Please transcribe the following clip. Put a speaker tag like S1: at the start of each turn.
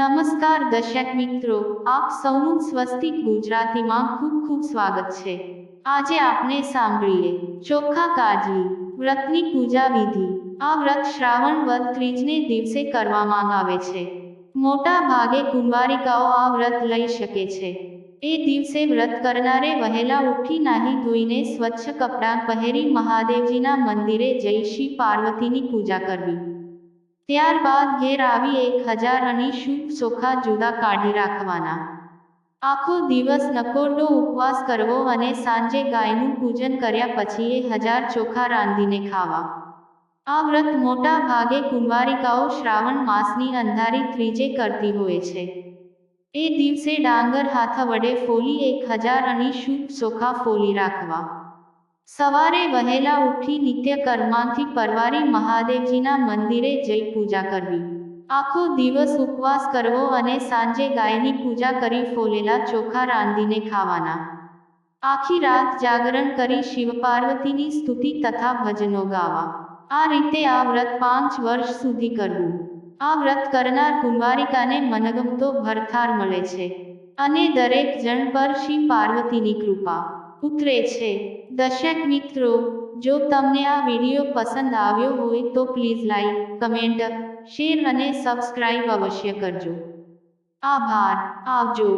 S1: નમસ્કાર દર્શક મિત્રો, આપ સૌનું સ્વસ્તિક ગુજરાતીમાં ખૂબ ખૂબ સ્વાગત છે. આજે આપણે સાંભળીએ ચોખ્ખા કાજલી, વ્રતની પૂજા વિધિ. આ વ્રત શ્રાવણ વદ ત્રીજને દિવસે કરવામાં આવે છે. મોટા ભાગે કુંવારિકાઓ આ વ્રત લઈ શકે છે. એ દિવસે વ્રત કરનારે વહેલા ઉઠી નાહી ધોઈને સ્વચ્છ કપડાં પહેરી મહાદેવજીના મંદિરે જઈ શ્રી પાર્વતીની પૂજા કરવી. ત્યારબાદ ઘેર આવી એક હજાર અણી શુભ ચોખા જુદા કાઢી રાખવાના. આખો દિવસ નકોરડો ઉપવાસ કરવો અને સાંજે ગાયનું પૂજન કર્યા પછી એ હજાર ચોખા રાંધીને ખાવા. આ વ્રત મોટા ભાગે કુંવારિકાઓ શ્રાવણ માસની અંધારી ત્રીજે કરતી હોય છે. એ દિવસે ડાંગર હાથ વડે ફોલી એક હજાર અણી શુભ ચોખા ફોલી રાખવા. સવારે વહેલા ઉઠી નિત્ય કર્માંથી પરવારી મહાદેવજીના મંદિરે જઈ પૂજા કરવી. આખો દિવસ ઉપવાસ કરવો અને સાંજે ગાયની પૂજા કરી ફોલેલા ચોખા રાંધીને ખાવાના. આખી રાત જાગરણ કરી શિવ પાર્વતીની સ્તુતિ તથા ભજનો ગાવા. આ રીતે આ વ્રત પાંચ વર્ષ સુધી કરવું. આ વ્રત કરનાર કુંવારિકાને મનગમતો ભરથાર મળે છે. અને દરેક જણ પર શિવ પાર્વતીની કૃપા. ઉતરે છે. દર્શક મિત્રો, જો તમને આ વીડિયો પસંદ આવ્યો હોય તો પ્લીઝ લાઈક કમેન્ટ શેર અને સબસ્ક્રાઈબ અવશ્ય કરજો. આભાર. આવજો.